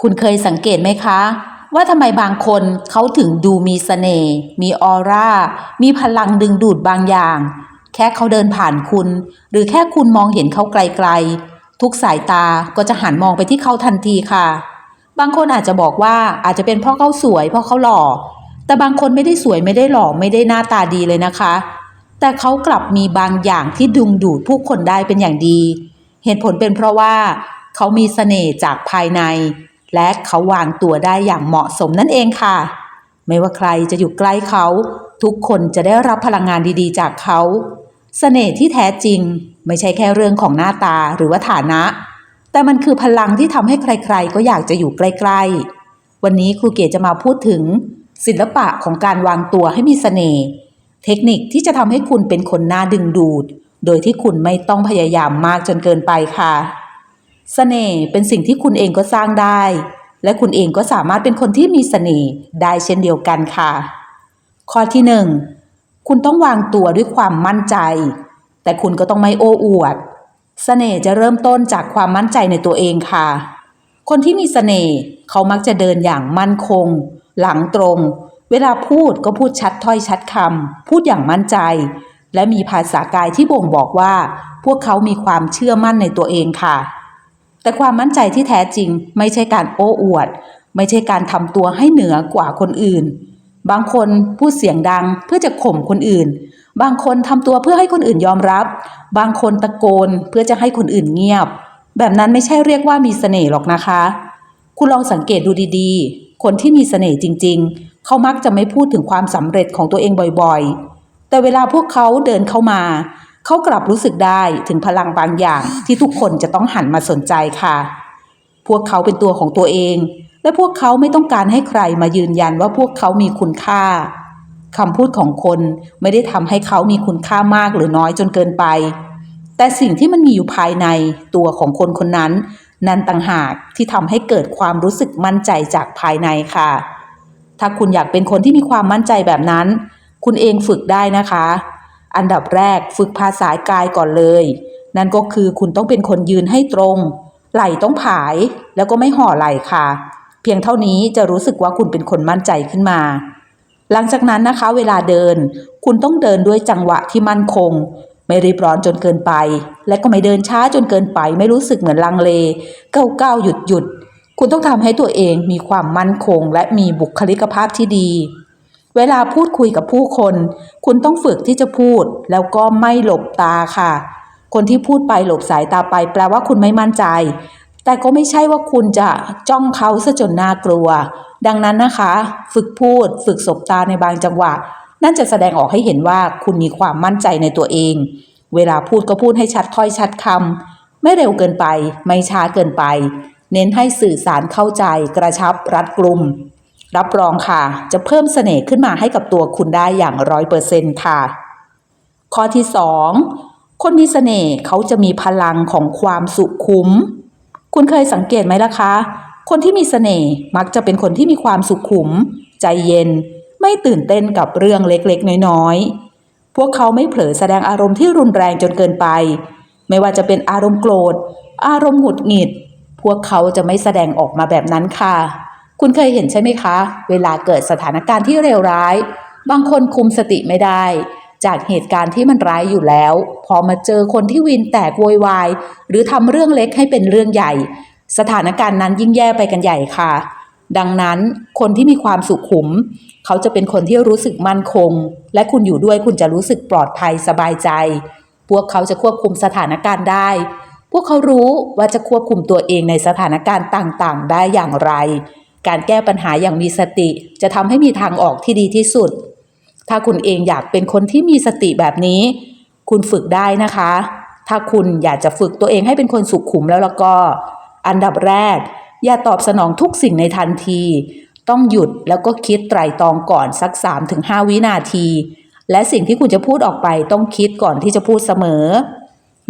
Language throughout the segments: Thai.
คุณเคยสังเกตไหมคะ ว่าทำไมบางคนเขาถึงดูมีเสน่ห์มีออร่า มีพลังดึงดูดบางอย่าง แค่เขาเดินผ่านคุณ หรือแค่คุณมองเห็นเขาไกลๆ ทุกสายตาก็จะหันมองไปที่เขาทันทีค่ะ บางคนอาจจะบอกว่าอาจจะเป็นเพราะเขาสวยเพราะเขาหล่อ แต่บางคนไม่ได้สวยไม่ได้หล่อไม่ได้หน้าตาดีเลยนะคะ แต่เขากลับมีบางอย่างที่ดึงดูดผู้คนได้เป็นอย่างดี เหตุผลเป็นเพราะว่าเขามีเสน่ห์จากภายใน และเขาวางตัวได้อย่างเหมาะสมนั่นเองค่ะ ไม่ว่าใครจะอยู่ใกล้เขา ทุกคนจะได้รับพลังงานดีๆ จากเขาเสน่ห์ที่แท้จริง ไม่ใช่แค่เรื่องของหน้าตาหรือว่าฐานะ แต่มันคือพลังที่ทำให้ใครๆ ก็อยากจะอยู่ใกล้ๆ วันนี้ครูเกศจะมาพูดถึง ศิลปะของการวางตัวให้มีเสน่ห์เทคนิคที่จะทำให้คุณเป็นคนน่าดึงดูด โดยที่คุณไม่ต้องพยายามมากจนเกินไปค่ะ เสน่ห์เป็นสิ่งที่คุณเองก็สร้างได้ และคุณเองก็สามารถเป็นคนที่มีเสน่ห์ได้เช่นเดียวกันค่ะ ข้อที่หนึ่งคุณต้องวางตัวด้วยความมั่นใจ แต่คุณก็ต้องไม่โอ้อวด เสน่ห์จะเริ่มต้นจากความมั่นใจในตัวเองค่ะ คนที่มีเสน่ห์เขามักจะเดินอย่างมั่นคง หลังตรง เวลาพูดก็พูดชัดถ้อยชัดคำพูดอย่างมั่นใจ และมีภาษากายที่บ่งบอกว่า พวกเขามีความเชื่อมั่นในตัวเองค่ะ แต่ความมั่นใจที่แท้จริงไม่ใช่การโอ้อวด ไม่ใช่การทำตัวให้เหนือกว่าคนอื่น บางคนพูดเสียงดังเพื่อจะข่มคนอื่น บางคนทำตัวเพื่อให้คนอื่นยอมรับ บางคนตะโกนเพื่อจะให้คนอื่นเงียบ แบบนั้นไม่ใช่เรียกว่ามีเสน่ห์หรอกนะคะ คุณลองสังเกตดูดีๆ คนที่มีเสน่ห์จริง ๆ เขามักจะไม่พูดถึงความสำเร็จของตัวเองบ่อยๆ แต่เวลาพวกเขาเดินเข้ามา เขากลับรู้สึกได้ถึงพลังบางอย่างที่ทุกคนจะต้องหันมาสนใจค่ะ พวกเขาเป็นตัวของตัวเอง และพวกเขาไม่ต้องการให้ใครมายืนยันว่าพวกเขามีคุณค่าคำพูดของคนไม่ได้ทำให้เขามีคุณค่ามากหรือน้อยจนเกินไป แต่สิ่งที่มันมีอยู่ภายในตัวของคนคนนั้น นั่นต่างหากที่ทำให้เกิดความรู้สึกมั่นใจจากภายในค่ะ ถ้าคุณอยากเป็นคนที่มีความมั่นใจแบบนั้น คุณเองฝึกได้นะคะ อันดับแรกฝึกภาษากายก่อนเลย นั่นก็คือคุณต้องเป็นคนยืนให้ตรง ไหล่ต้องผาย แล้วก็ไม่ห่อไหล่ค่ะ เพียงเท่านี้จะรู้สึกว่าคุณเป็นคนมั่นใจขึ้นมา หลังจากนั้นนะคะ เวลาเดิน คุณต้องเดินด้วยจังหวะที่มั่นคง ไม่รีบร้อนจนเกินไป และก็ไม่เดินช้าจนเกินไป ไม่รู้สึกเหมือนลังเลก้าวก้าวหยุดหยุดคุณต้องทำให้ตัวเองมีความมั่นคง และมีบุคลิกภาพที่ดี เวลาพูดคุยกับผู้คน คุณต้องฝึกที่จะพูด แล้วก็ไม่หลบตาค่ะ คนที่พูดไปหลบสายตาไป แปลว่าคุณไม่มั่นใจ แต่ก็ไม่ใช่ว่าคุณจะจ้องเขาซะจนน่ากลัว ดังนั้นนะคะ ฝึกพูด ฝึกสบตาในบางจังหวะ นั่นจะแสดงออกให้เห็นว่าคุณมีความมั่นใจในตัวเอง เวลาพูดก็พูดให้ชัดถ้อยชัดคำไม่เร็วเกินไป ไม่ช้าเกินไป เน้นให้สื่อสารเข้าใจ กระชับรัดกลุ่ม รับรองค่ะ จะเพิ่มเสน่ห์ขึ้นมาให้กับตัวคุณได้อย่างร้อยเปอร์เซ็นต์ค่ะ ข้อที่สองคนมีเสน่ห์เขาจะมีพลังของความสุขุม คุณเคยสังเกตไหมล่ะคะ คนที่มีเสน่ห์มักจะเป็นคนที่มีความสุขุม ใจเย็น ไม่ตื่นเต้นกับเรื่องเล็กๆ น้อยๆ พวกเขาไม่เผลอแสดงอารมณ์ที่รุนแรงจนเกินไป ไม่ว่าจะเป็นอารมณ์โกรธ อารมณ์หงุดหงิด พวกเขาจะไม่แสดงออกมาแบบนั้นค่ะ คุณเคยเห็นใช่ไหมคะ เวลาเกิดสถานการณ์ที่เลวร้าย บางคนคุมสติไม่ได้ จากเหตุการณ์ที่มันร้ายอยู่แล้ว พอมาเจอคนที่วินแตกโวยวาย หรือทำเรื่องเล็กให้เป็นเรื่องใหญ่ สถานการณ์นั้นยิ่งแย่ไปกันใหญ่ค่ะ ดังนั้นคนที่มีความสุขุม เขาจะเป็นคนที่รู้สึกมั่นคง และคุณอยู่ด้วยคุณจะรู้สึกปลอดภัยสบายใจ พวกเขาจะควบคุมสถานการณ์ได้ พวกเขารู้ว่าจะควบคุมตัวเองในสถานการณ์ต่างๆ ได้อย่างไร การแก้ปัญหาอย่างมีสติ จะทำให้มีทางออกที่ดีที่สุด ถ้าคุณเองอยากเป็นคนที่มีสติแบบนี้ คุณฝึกได้นะคะ ถ้าคุณอยากจะฝึกตัวเองให้เป็นคนสุขุมแล้วแล้วก็ อันดับแรก อย่าตอบสนองทุกสิ่งในทันที ต้องหยุดแล้วก็คิดไตรตรองก่อนสัก 3-5 วินาที และสิ่งที่คุณจะพูดออกไปต้องคิดก่อนที่จะพูดเสมอ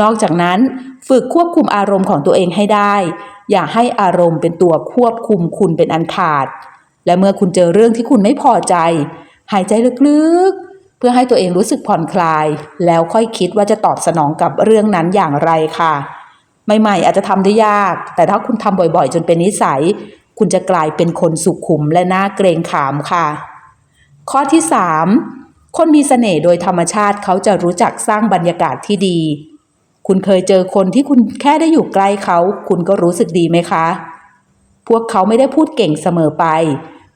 นอกจากนั้นฝึกควบคุมอารมณ์ของตัวเองให้ได้ อย่าให้อารมณ์เป็นตัวควบคุมคุณเป็นอันขาด และเมื่อคุณเจอเรื่องที่คุณไม่พอใจ หายใจลึกๆ เพื่อให้ตัวเองรู้สึกผ่อนคลาย แล้วค่อยคิดว่าจะตอบสนองกับเรื่องนั้นอย่างไรค่ะ ใหม่ๆ อาจจะทำได้ยาก แต่ถ้าคุณทำบ่อยๆ จนเป็นนิสัย คุณจะกลายเป็นคนสุขุมและน่าเกรงขามค่ะ ข้อที่ 3 คนมีเสน่ห์โดยธรรมชาติเขาจะรู้จักสร้างบรรยากาศที่ดี คุณเคยเจอคนที่คุณแค่ได้อยู่ใกล้เขา คุณก็รู้สึกดีไหมคะ พวกเขาไม่ได้พูดเก่งเสมอไป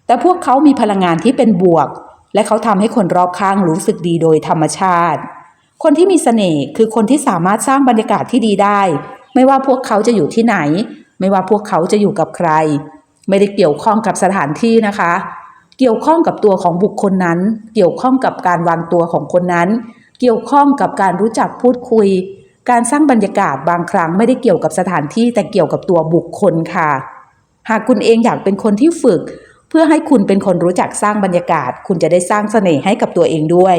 แต่พวกเขามีพลังงานที่เป็นบวก และเขาทำให้คนรอบข้างรู้สึกดีโดยธรรมชาติ คนที่มีเสน่ห์คือคนที่สามารถสร้างบรรยากาศที่ดีได้ ไม่ว่าพวกเขาจะอยู่ที่ไหน ไม่ว่าพวกเขาจะอยู่กับใคร ไม่ได้เกี่ยวข้องกับสถานที่นะคะ เกี่ยวข้องกับตัวของบุคคลนั้น เกี่ยวข้องกับการวางตัวของคนนั้น เกี่ยวข้องกับการรู้จักพูดคุย การสร้างบรรยากาศบางครั้งไม่ได้เกี่ยวกับสถานที่แต่เกี่ยวกับตัวบุคคลค่ะ หากคุณเองอยากเป็นคนที่ฝึก เพื่อให้คุณเป็นคนรู้จักสร้างบรรยากาศ คุณจะได้สร้างเสน่ห์ให้กับตัวเองด้วย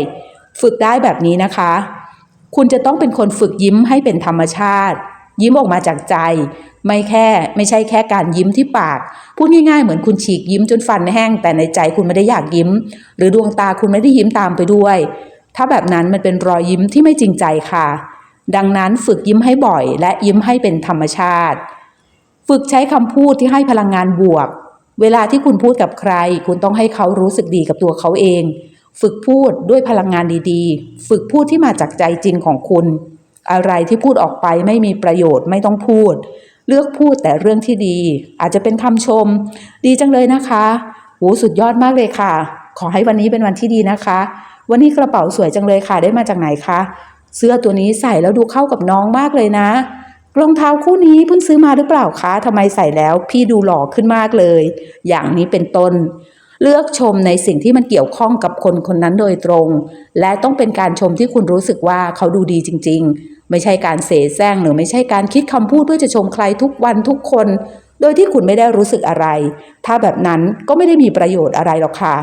ฝึกได้แบบนี้นะคะ คุณจะต้องเป็นคนฝึกยิ้มให้เป็นธรรมชาติ ยิ้มออกมาจากใจ ไม่แค่ไม่ใช่แค่การยิ้มที่ปาก พูดง่ายๆเหมือนคุณฉีกยิ้มจนฟันแห้ง แต่ในใจคุณไม่ได้อยากยิ้ม หรือดวงตาคุณไม่ได้ยิ้มตามไปด้วย ถ้าแบบนั้นมันเป็นรอยยิ้มที่ไม่จริงใจค่ะ ดังนั้นฝึกยิ้มให้บ่อย และยิ้มให้เป็นธรรมชาติ ฝึกใช้คำพูดที่ให้พลังงานบวก เวลาที่คุณพูดกับใคร คุณต้องให้เขารู้สึกดีกับตัวเขาเอง ฝึกพูดด้วยพลังงานดีๆ ฝึกพูดที่มาจากใจจริงของคุณ อะไรที่พูดออกไปไม่มีประโยชน์ไม่ต้องพูด เลือกพูดแต่เรื่องที่ดี อาจจะเป็นคำชม ดีจังเลยนะคะโหสุดยอดมากเลยค่ะ ขอให้วันนี้เป็นวันที่ดีนะคะ วันนี้กระเป๋าสวยจังเลยค่ะ ได้มาจากไหนคะ เสื้อตัวนี้ใส่แล้วดูเข้ากับน้องมากเลยนะรองเท้าคู่นี้เพิ่งซื้อมาหรือเปล่าคะทำไมใส่แล้ว พี่ดูหล่อขึ้นมากเลย อย่างนี้เป็นต้น เลือกชมในสิ่งที่มันเกี่ยวข้องกับคนคนนั้นโดยตรง และต้องเป็นการชมที่คุณรู้สึกว่าเขาดูดีจริง ๆ ไม่ใช่การเสแสร้งหรือไม่ใช่การคิดคำพูดเพื่อจะชมใครทุกวันทุกคน โดยที่คุณไม่ได้รู้สึกอะไร ถ้าแบบนั้นก็ไม่ได้มีประโยชน์อะไรหรอกค่ะ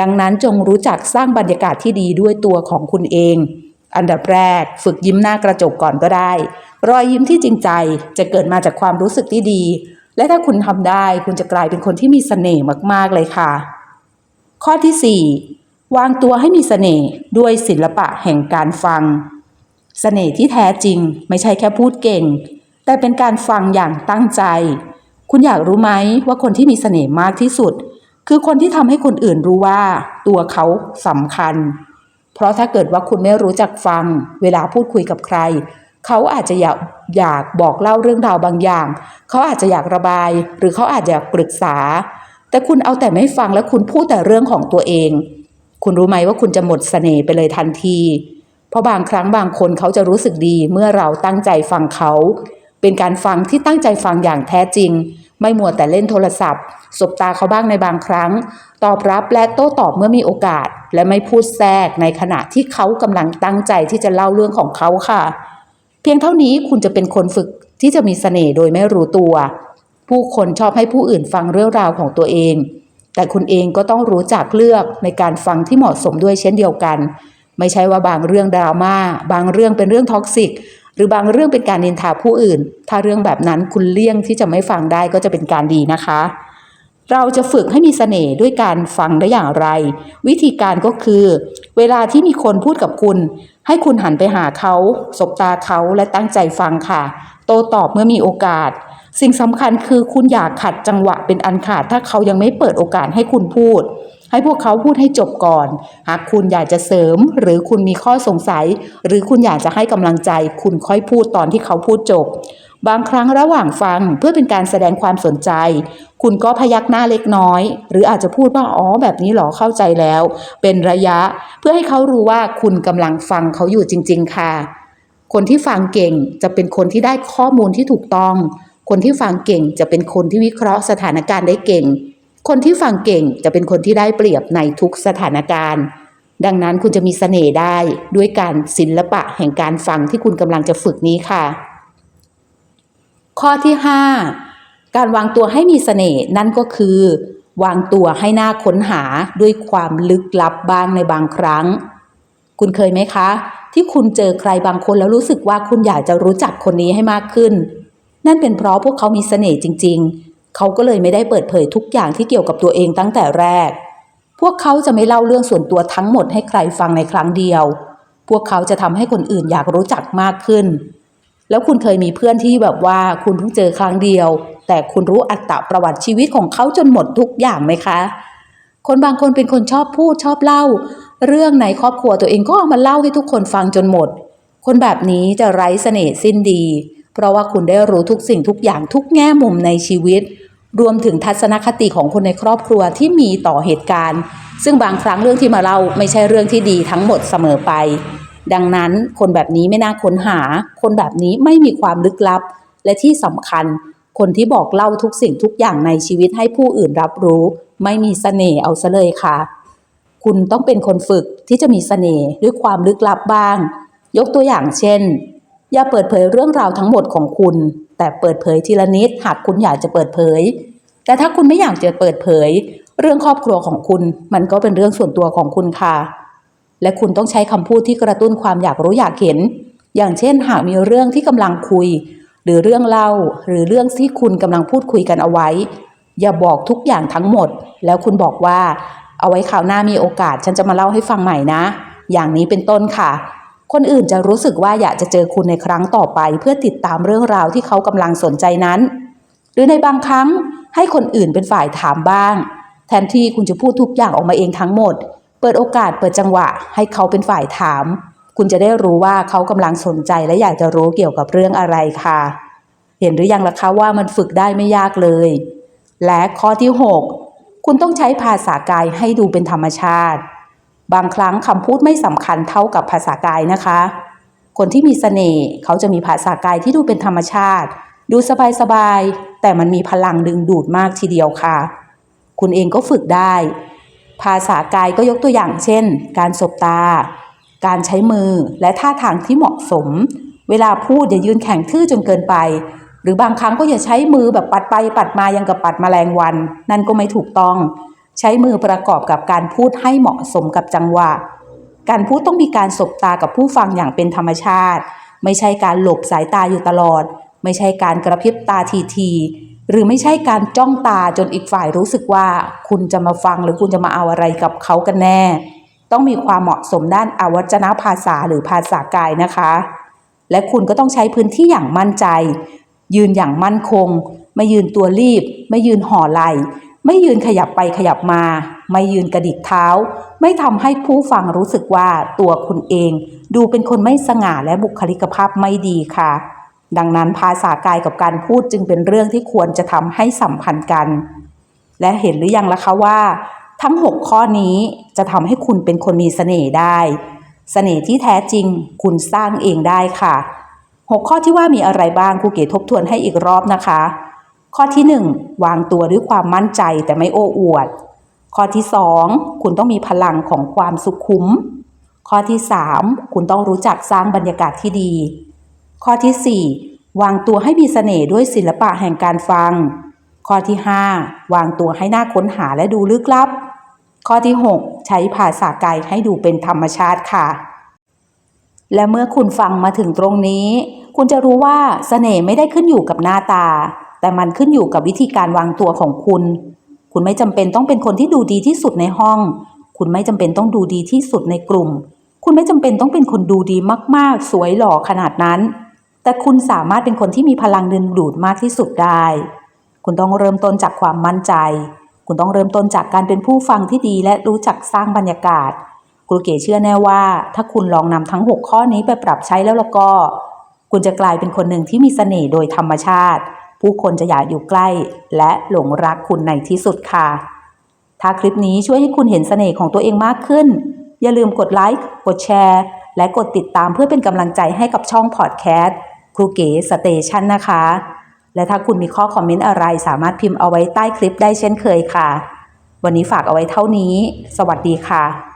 ดังนั้นจงรู้จักสร้างบรรยากาศที่ดีด้วยตัวของคุณเอง อันดับแรก ฝึกยิ้มหน้ากระจกก่อนก็ได้ รอยยิ้มที่จริงใจจะเกิดมาจากความรู้สึกที่ดี และถ้าคุณทำได้คุณจะกลายเป็นคนที่มีเสน่ห์มากๆเลยค่ะ ข้อที่ 4 วางตัวให้มีเสน่ห์ด้วยศิลปะแห่งการฟังเสน่ห์ที่แท้จริง ไม่ใช่แค่พูดเก่ง แต่เป็นการฟังอย่างตั้งใจ คุณอยากรู้ไหมว่าคนที่มีเสน่ห์มากที่สุด คือคนที่ทำให้คนอื่นรู้ว่า ตัวเขาสำคัญ เพราะถ้าเกิดว่าคุณไม่รู้จักฟัง เวลาพูดคุยกับใคร เขาอาจจะอยากอยากบอกเล่าเรื่องราวบางอย่าง เขาอาจจะอยากระบาย หรือเขาอาจจะอยากปรึกษา แต่คุณเอาแต่ไม่ฟังและคุณพูดแต่เรื่องของตัวเอง คุณรู้ไหมว่าคุณจะหมดเสน่ห์ไปเลยทันที เพราะบางครั้งบางคนเขาจะรู้สึกดีเมื่อเราตั้งใจฟังเขา เป็นการฟังที่ตั้งใจฟังอย่างแท้จริง ไม่มัวแต่เล่นโทรศัพท์ สบตาเขาบ้างในบางครั้ง ตอบรับและโต้ตอบเมื่อมีโอกาส และไม่พูดแทรกในขณะที่เขากำลังตั้งใจที่จะเล่าเรื่องของเขาค่ะ เพียงเท่านี้คุณจะเป็นคนฝึกที่จะมีเสน่ห์โดยไม่รู้ตัว ผู้คนชอบให้ผู้อื่นฟังเรื่องราวของตัวเอง แต่คุณเองก็ต้องรู้จักเลือกในการฟังที่เหมาะสมด้วยเช่นเดียวกัน ไม่ใช่ว่าบางเรื่องดราม่าบางเรื่องเป็นเรื่องท็อกซิก หรือบางเรื่องเป็นการนินทาผู้อื่น ถ้าเรื่องแบบนั้นคุณเลี่ยงที่จะไม่ฟังได้ก็จะเป็นการดีนะคะ เราจะฝึกให้มีเสน่ห์ด้วยการฟังได้อย่างไร วิธีการก็คือ เวลาที่มีคนพูดกับคุณ ให้คุณหันไปหาเขา สบตาเขาและตั้งใจฟังค่ะ โตตอบเมื่อมีโอกาส สิ่งสำคัญคือคุณอย่าขัดจังหวะเป็นอันขาด ถ้าเขายังไม่เปิดโอกาสให้คุณพูด ให้พวกเขาพูดให้จบก่อน หากคุณอยากจะเสริม หรือคุณมีข้อสงสัย หรือคุณอยากจะให้กำลังใจ คุณค่อยพูดตอนที่เขาพูดจบบางครั้งระหว่างฟังเพื่อเป็นการแสดงความสนใจ คุณก็พยักหน้าเล็กน้อย หรืออาจจะพูดว่าอ๋อแบบนี้หรอเข้าใจแล้ว เป็นระยะ เพื่อให้เขารู้ว่าคุณกำลังฟังเขาอยู่จริง ๆ ค่ะ คนที่ฟังเก่งจะเป็นคนที่ได้ข้อมูลที่ถูกต้อง คนที่ฟังเก่งจะเป็นคนที่วิเคราะห์สถานการณ์ได้เก่ง คนที่ฟังเก่งจะเป็นคนที่ได้เปรียบในทุกสถานการณ์ ดังนั้นคุณจะมีเสน่ห์ได้ด้วยการศิลปะแห่งการฟังที่คุณกำลังจะฝึกนี้ค่ะ ข้อที่ 5 การวางตัวให้มีเสน่ห์นั่นก็คือ วางตัวให้หน่าค้นหาด้วยความลึกลับบ้างในบางครั้ง คุณเคยไหมคะ ที่คุณเจอใครบางคนแล้วรู้สึกว่าคุณอยากจะรู้จักคนนี้ให้มากขึ้น นั่นเป็นเพราะพวกเขามีเสน่ห์จริง ๆ เขาก็เลยไม่ได้เปิดเผยทุกอย่างที่เกี่ยวกับตัวเองตั้งแต่แรก พวกเขาจะไม่เล่าเรื่องส่วนตัวทั้งหมดให้ใครฟังในครั้งเดียว พวกเขาจะทำให้คนอื่นอยากรู้จักมากขึ้น แล้วคุณเคยมีเพื่อนที่แบบว่าคุณเพิ่งเจอครั้งเดียว แต่คุณรู้อัตประวัติชีวิตของเขาจนหมดทุกอย่างไหมคะ คนบางคนเป็นคนชอบพูดชอบเล่า เรื่องในครอบครัวตัวเองก็เอามาเล่าให้ทุกคนฟังจนหมด คนแบบนี้จะไร้เสน่ห์สิ้นดี เพราะว่าคุณได้รู้ทุกสิ่งทุกอย่างทุกแง่มุมในชีวิต รวมถึงทัศนคติของคนในครอบครัวที่มีต่อเหตุการณ์ ซึ่งบางครั้งเรื่องที่มาเล่าไม่ใช่เรื่องที่ดีทั้งหมดเสมอไป ดังนั้นคนแบบนี้ไม่น่าค้นหา คนแบบนี้ไม่มีความลึกลับ และที่สำคัญ คนที่บอกเล่าทุกสิ่งทุกอย่างในชีวิตให้ผู้อื่นรับรู้ ไม่มีเสน่ห์เอาซะเลยค่ะ คุณต้องเป็นคนฝึกที่จะมีเสน่ห์ด้วยความลึกลับบ้าง ยกตัวอย่างเช่น อย่าเปิดเผยเรื่องราวทั้งหมดของคุณ แต่เปิดเผยทีละนิดหากคุณอยากจะเปิดเผย แต่ถ้าคุณไม่อยากจะเปิดเผย เรื่องครอบครัวของคุณ มันก็เป็นเรื่องส่วนตัวของคุณค่ะ และคุณต้องใช้คำพูดที่กระตุ้นความอยากรู้อยากเห็น อย่างเช่น หากมีเรื่องที่กำลังคุย หรือเรื่องเล่า หรือเรื่องที่คุณกำลังพูดคุยกันเอาไว้ อย่าบอกทุกอย่างทั้งหมด แล้วคุณบอกว่า เอาไว้คราวหน้ามีโอกาส ฉันจะมาเล่าให้ฟังใหม่นะ อย่างนี้เป็นต้นค่ะ คนอื่นจะรู้สึกว่าอยากจะเจอคุณในครั้งต่อไป เพื่อติดตามเรื่องราวที่เขากำลังสนใจนั้น หรือในบางครั้งให้คนอื่นเป็นฝ่ายถามบ้าง แทนที่คุณจะพูดทุกอย่างออกมาเองทั้งหมด เปิดโอกาสเปิดจังหวะ ให้เขาเป็นฝ่ายถาม คุณจะได้รู้ว่าเขากำลังสนใจและอยากจะรู้เกี่ยวกับเรื่องอะไรค่ะ เห็นหรือยังล่ะคะว่ามันฝึกได้ไม่ยากเลย และข้อที่ 6 คุณต้องใช้ภาษากายให้ดูเป็นธรรมชาติ บางครั้งคำพูดไม่สำคัญเท่ากับภาษากายนะคะ คนที่มีเสน่ห์เขาจะมีภาษากายที่ดูเป็นธรรมชาติ ดูสบายๆ แต่มันมีพลังดึงดูดมากทีเดียวค่ะ คุณเองก็ฝึกได้ ภาษากายก็ยกตัวอย่างเช่น การสบตา การใช้มือและท่าทางที่เหมาะสม เวลาพูดอย่ายืนแข็งทื่อจนเกินไป หรือบางครั้งก็อย่าใช้มือแบบปัดไปปัดมายังกับปัดมแมลงวัน นั่นก็ไม่ถูกต้อง ใช้มือประกอบกับการพูดให้เหมาะสมกับจังหวะ การพูดต้องมีการสบตากับผู้ฟังอย่างเป็นธรรมชาติ ไม่ใช่การหลบสายตาอยู่ตลอด ไม่ใช่การกระพริบตาทีๆหรือไม่ใช่การจ้องตาจนอีกฝ่ายรู้สึกว่า คุณจะมาฟังหรือคุณจะมาเอาอะไรกับเขากันแน่ ต้องมีความเหมาะสมด้านอวัจนภาษาหรือภาษากายนะคะ และคุณก็ต้องใช้พื้นที่อย่างมั่นใจ ยืนอย่างมั่นคง ไม่ยืนตัวรีบ ไม่ยืนห่อไหล ไม่ยืนขยับไปขยับมา ไม่ยืนกระดิกเท้า ไม่ทำให้ผู้ฟังรู้สึกว่าตัวคุณเอง ดูเป็นคนไม่สง่าและบุคลิกภาพไม่ดีค่ะ ดังนั้นภาษากายกับการพูดจึงเป็นเรื่องที่ควรจะทำให้สัมพันธ์กัน และเห็นหรือยังล่ะคะว่า ทั้ง 6 ข้อนี้จะทำให้คุณเป็นคนมีเสน่ห์ได้เสน่ห์ที่แท้จริง คุณสร้างเองได้ค่ะ 6 ข้อที่ว่ามีอะไรบ้างครูเก๋ทบทวนให้อีกรอบนะคะ ข้อที่ 1 วางตัวด้วยความมั่นใจแต่ไม่โอ้อวด ข้อที่ 2 คุณต้องมีพลังของความสุขุม ข้อที่ 3 คุณต้องรู้จักสร้างบรรยากาศที่ดี ข้อที่ 4 วางตัวให้มีเสน่ห์ด้วยศิลปะแห่งการฟัง ข้อที่ 5 วางตัวให้หน่าค้นหาและดูลึกลับ ข้อที่ 6 ใช้ภาษากายให้ดูเป็นธรรมชาติค่ะ และเมื่อคุณฟังมาถึงตรงนี้ คุณจะรู้ว่าเสน่ห์ไม่ได้ขึ้นอยู่กับหน้าตา แต่มันขึ้นอยู่กับวิธีการวางตัวของคุณ คุณไม่จำเป็นต้องเป็นคนที่ดูดีที่สุดในห้อง คุณไม่จำเป็นต้องดูดีที่สุดในกลุ่ม คุณไม่จำเป็นต้องเป็นคนดูดีมากๆ สวยหล่อขนาดนั้น แต่คุณสามารถเป็นคนที่มีพลังดึงดูดมากที่สุดได้ คุณต้องเริ่มต้นจากความมั่นใจ คุณต้องเริ่มต้นจากการเป็นผู้ฟังที่ดีและรู้จักสร้างบรรยากาศครูเก๋เชื่อแน่ว่า ถ้าคุณลองนำทั้ง 6 ข้อนี้ไปปรับใช้แล้วแล้วก็ คุณจะกลายเป็นคนหนึ่งที่มีเสน่ห์โดยธรรมชาติ ผู้คนจะอยากอยู่ใกล้และหลงรักคุณในที่สุดค่ะ ถ้าคลิปนี้ช่วยให้คุณเห็นเสน่ห์ของตัวเองมากขึ้น อย่าลืมกดไลค์ กดแชร์ และกดติดตามเพื่อเป็นกำลังใจให้กับช่องพอดแคสต์ครูเก๋สเตชันนะคะ และถ้าคุณมีข้อคอมเมนต์อะไรสามารถพิมพ์เอาไว้ใต้คลิปได้เช่นเคยค่ะ วันนี้ฝากเอาไว้เท่านี้ สวัสดีค่ะ